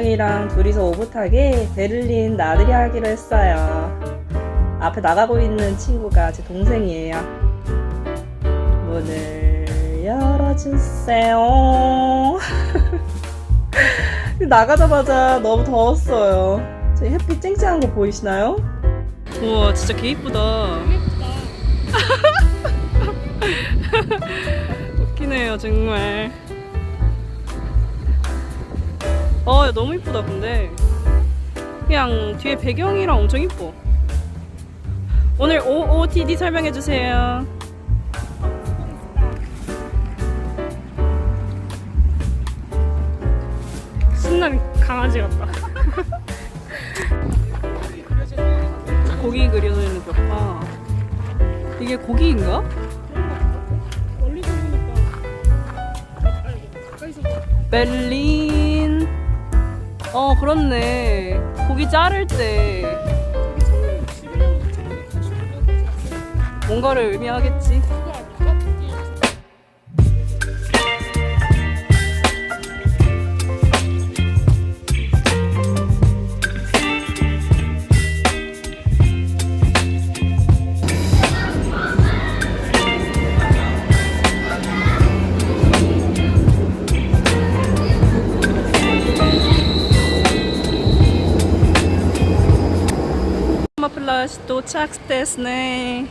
동생이랑 둘이서 오붓하게 베를린 나들이 하기로 했어요. 앞에 나가고 있는 친구가 제 동생이에요. 문을 열어주세요. 나가자마자 너무 더웠어요. 저 햇빛 쨍쨍한 거 보이시나요? 우와, 진짜 개 이쁘다. 웃기네요, 정말. 어, 야, 너무 이쁘다, 근데. 그냥 뒤에 배경이랑 엄청 이뻐. 오늘 OOTD 설명해주세요. 신난 강아지 같다. 고기 그려져 벽화 이게 고기인가? 멀리서 보니까 베를린. 어, 그렇네. 고기 자를 때 뭔가를 의미하겠지. 플라시 도착 됐네.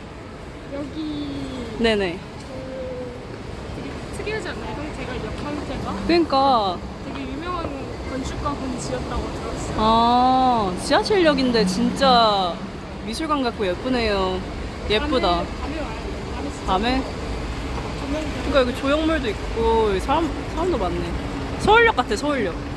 여기 네네. 그 되게 특이하지 않나요? 형태가 역 형태가 그러니까 되게 유명한 건축가 분이 지었다고 들었어요. 아 지하철역인데 진짜 미술관 같고 예쁘네요. 예쁘다. 밤에, 밤에 와요. 밤에 진짜 밤에 조명 그러니까 여기 조형물도 있고 사람 사람도 많네. 서울역 같아 서울역.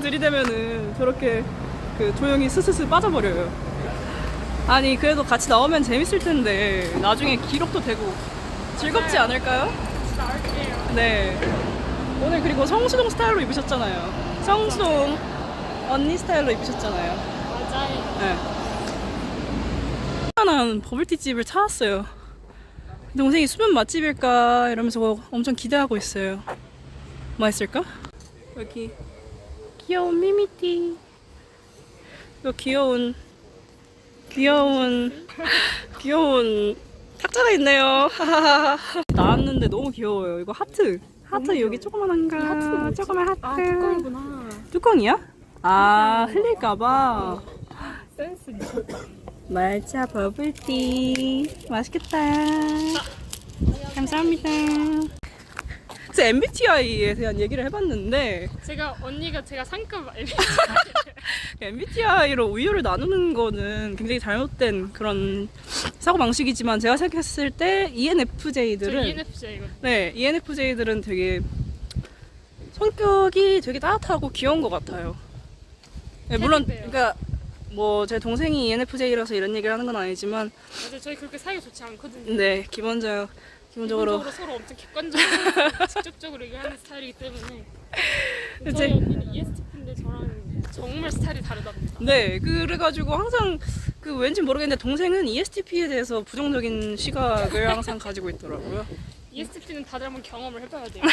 카메라만 들이대면은 저렇게 그 조용히 스스스 빠져버려요. 아니 그래도 같이 나오면 재밌을 텐데 나중에 기록도 되고 즐겁지 않을까요? 네. 오늘 그리고 성수동 스타일로 입으셨잖아요. 성수동 언니 스타일로 입으셨잖아요. 맞아요. 네. 하나는 버블티 집을 찾았어요. 동생이 수면 맛집일까 이러면서 엄청 기대하고 있어요. 맛있을까? 여기 귀여운 미미티. 또 귀여운 귀여운 귀여운 탁자가 있네요. 나왔는데 너무 귀여워요. 이거 하트. 하트 여기 조그만한가? 이 하트는 뭐지? 조그만 하트. 아 뚜껑이구나. 뚜껑이야? 아 흘릴까봐. 센스 미쳤다. 말차 버블티 맛있겠다. 감사합니다. 제 MBTI에 대한 얘기를 해봤는데 제가 언니가 제가 상급 MBTI로 우유를 나누는 거는 굉장히 잘못된 그런 사고 방식이지만 제가 생각했을 때 E 저 ENFJ들은 ENFJ거든요. 네 ENFJ들은 되게 성격이 되게 따뜻하고 귀여운 것 같아요. 네, 물론. 그러니까 뭐 제 동생이 E ENFJ라서 이런 얘기를 하는 건 아니지만 맞아요. 저희 그렇게 사이가 좋지 않거든요. 네 기본적 기본적으로 기본적으로 서로 엄청 객관적으로 직접적으로 얘기하는 스타일이기 때문에 저희 언니는 ESTP인데 저랑 정말 스타일이 다르답니다. 네, 그래가지고 항상 그 왠지 모르겠는데 동생은 ESTP에 대해서 부정적인 시각을 항상 가지고 있더라고요. ESTP는 다들 한번 경험을 해봐야 돼요.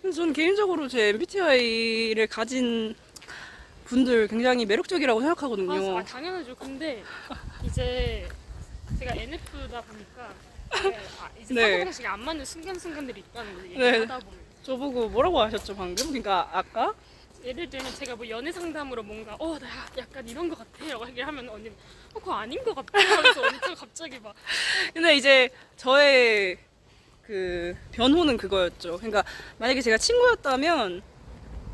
그래서 저는 개인적으로 제 MBTI를 가진 분들 굉장히 매력적이라고 생각하거든요. 아, 당연하죠. 근데 이제 제가 NF다 보니까 이게 아, 이제 네. 사고 방식이 안 맞는 순간순간들이 있다는 걸 네. 얘기하다 보면 저보고 뭐라고 하셨죠 방금? 그러니까 아까 예를 들면 제가 뭐 연애 상담으로 뭔가 어 나 약간 이런 거 같아 라고 얘기를 하면 언니는 어 그거 아닌 거 같아 하면서 엄청 갑자기 막 근데 이제 저의 그 변호는 그거였죠. 그러니까 만약에 제가 친구였다면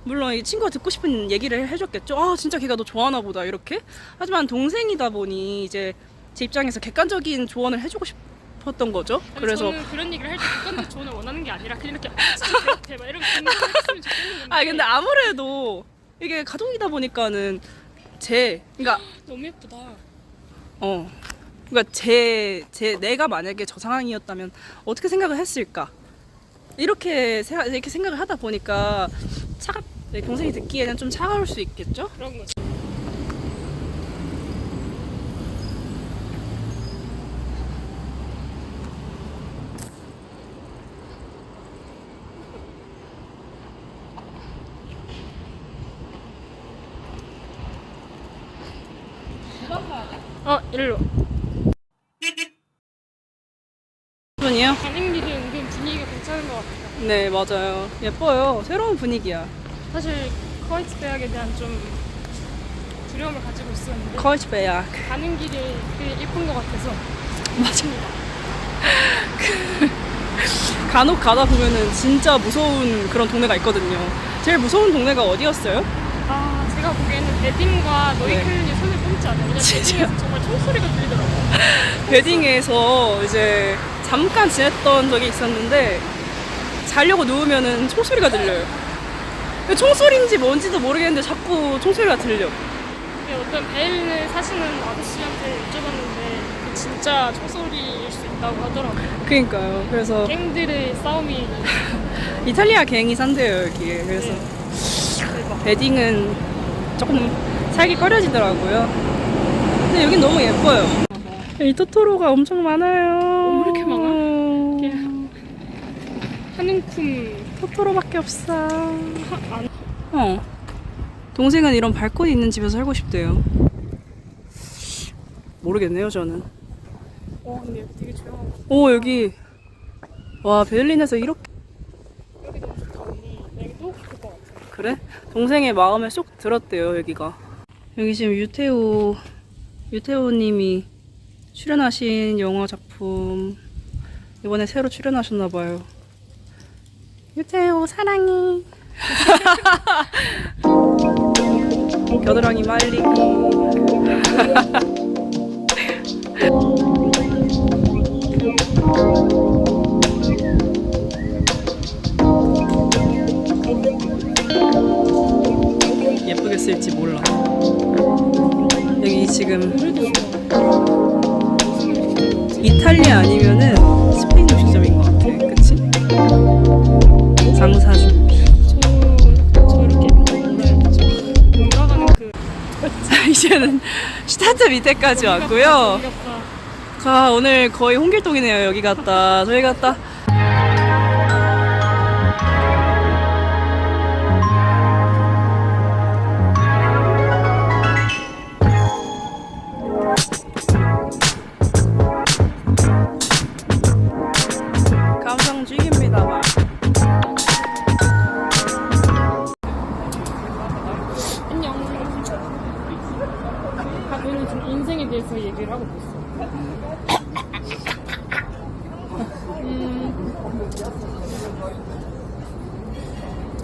물론 이 친구가 듣고 싶은 얘기를 해줬겠죠. 아 진짜 걔가 너 좋아하나 보다 이렇게. 하지만 동생이다 보니 이제 제 입장에서 객관적인 조언을 해주고 싶었던 거죠. 아니, 그래서 저는 그런 얘기를 할때 객관적 조언을 원하는 게 아니라 그냥 이렇게 아, 진짜 그렇대 막 이런 공감을 했으면 좋겠는 건데 아 근데 아무래도 이게 가족이다 보니까는 제 그러니까 너무 예쁘다. 어 그러니까 제 제 내가 만약에 저 상황이었다면 어떻게 생각을 했을까 이렇게 생각 이렇게 생각을 하다 보니까 차갑 내 동생이 듣기에는 좀 차가울 수 있겠죠. 그런 거지. 어, 일로. 분이요? 가는 길이 은근 분위기가 괜찮은 것 같아요. 네 맞아요 예뻐요 새로운 분위기야. 사실 커이츠 대학에 대한 좀 두려움을 가지고 있었는데 커이츠베약 가는 길이 되게 예쁜 것 같아서 맞아. 간혹 가다 보면은 진짜 무서운 그런 동네가 있거든요. 제일 무서운 동네가 어디였어요? 아 제가 보기에는 베딩과 네. 노이클린이 손 않아요. 왜냐면 진짜? 베딩에서 정말 총소리가 들리더라고요. 베딩에서 이제 잠깐 지냈던 적이 있었는데 자려고 누우면은 총소리가 들려요. 근데 총소리인지 뭔지도 모르겠는데 자꾸 총소리가 들려. 근데 어떤 베일을 사시는 아저씨한테 여쭤봤는데 그 진짜 총소리일 수 있다고 하더라고요. 그러니까요. 그래서 갱들의 싸움이 이탈리아 갱이 산대요 여기에. 그래서 대박. 베딩은 조금 살기 꺼려지더라고요. 근데 여긴 너무 예뻐요. 이 토토로가 엄청 많아요. 오, 이렇게 많아? 한 움큼 토토로밖에 없어. 안 어. 동생은 이런 발코니 있는 집에서 살고 싶대요. 모르겠네요, 저는. 어, 근데 여기 되게 조용하고 오, 여기. 와, 베를린에서 이렇게. 여기 너무 좋다 언니. 나 여기 또 가볼 것 같아. 그래? 동생의 마음에 쏙 들었대요, 여기가. 여기 지금 유태호, 유태호님이 출연하신 영화 작품. 이번에 새로 출연하셨나 봐요. 유태호, 사랑해. 겨드랑이 말리기. 지금. 이탈리아 아니면은 스페인 음식점인 것 같아. 그치? 장사 준비. 자, 이제는 스타트 밑에까지 왔고요. 가 오늘 거의 홍길동이네요. 여기 갔다 저기 갔다.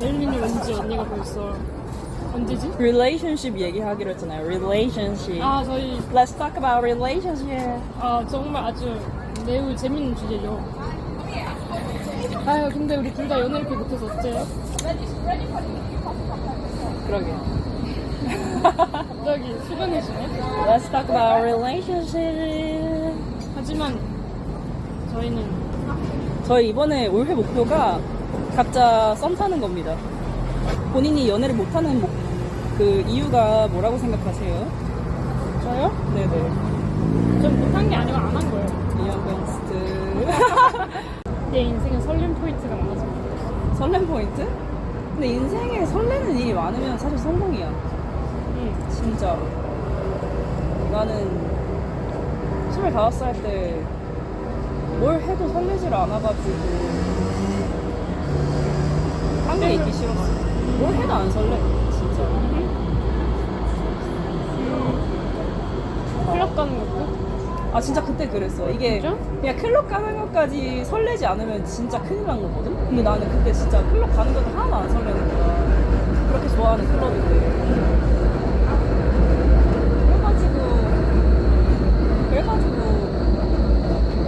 벨린이 왠지 언니가 벌써 언제지? relationship 얘기하기로 했잖아요. relationship. 아 저희 Let's talk about relationship. 아 정말 아주 매우 재밌는 주제죠. 아유 근데 우리 둘 다 연애 이렇게 못해서 어째요? 그러게. 갑자기 수근해지네. Let's talk about relationship. 하지만 저희는 저희 이번에 올해 목표가 각자 썸 타는 겁니다. 본인이 연애를 못하는 목- 그 이유가 뭐라고 생각하세요? 저요? 네네. 전 못한 게 아니고 안 한 거예요. 이연경스트. 내 인생은 설렘 포인트가 많아서 설렘 포인트? 근데 인생에 설레는 일이 많으면 사실 성공이야. 응. 진짜로. 나는 25살 때 뭘 해도 설레지를 않아가지고 한국에 있기 싫었어. 뭘 해도 안 설레. 진짜. 클럽 가는 것도? 아 진짜 그때 그랬어. 이게 진짜? 그냥 클럽 가는 것까지 설레지 않으면 진짜 큰일 난 거거든. 근데 나는 그때 진짜 클럽 가는 것도 하나도 안 설레는 거야. 그렇게 좋아하는 클럽인데. 그래가지고 그래가지고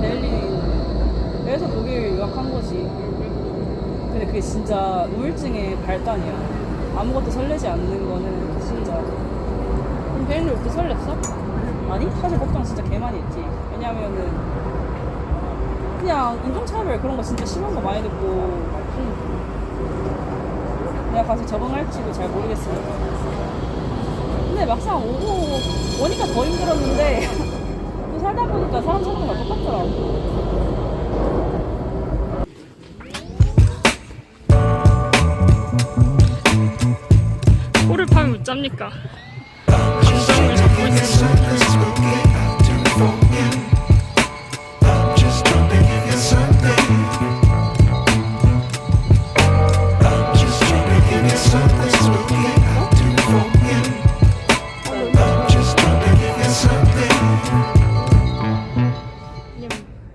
벨리 그래서 독일 유학한 거지. 근데 그게 진짜 우울증의 발단이야. 아무것도 설레지 않는 거는 진짜. 그럼 베일리 올때 설렜어? 아니 사실 걱정 진짜 개 많이 했지. 왜냐면은 그냥 인종차별 그런 거 진짜 심한 거 많이 듣고 내가 가서 적응할지도 잘 모르겠으니까. 근데 막상 오고 오니까 더 힘들었는데 또 살다 보니까 사람 찾는 거 똑같더라고. 짭니까? 감정을 잡고 있는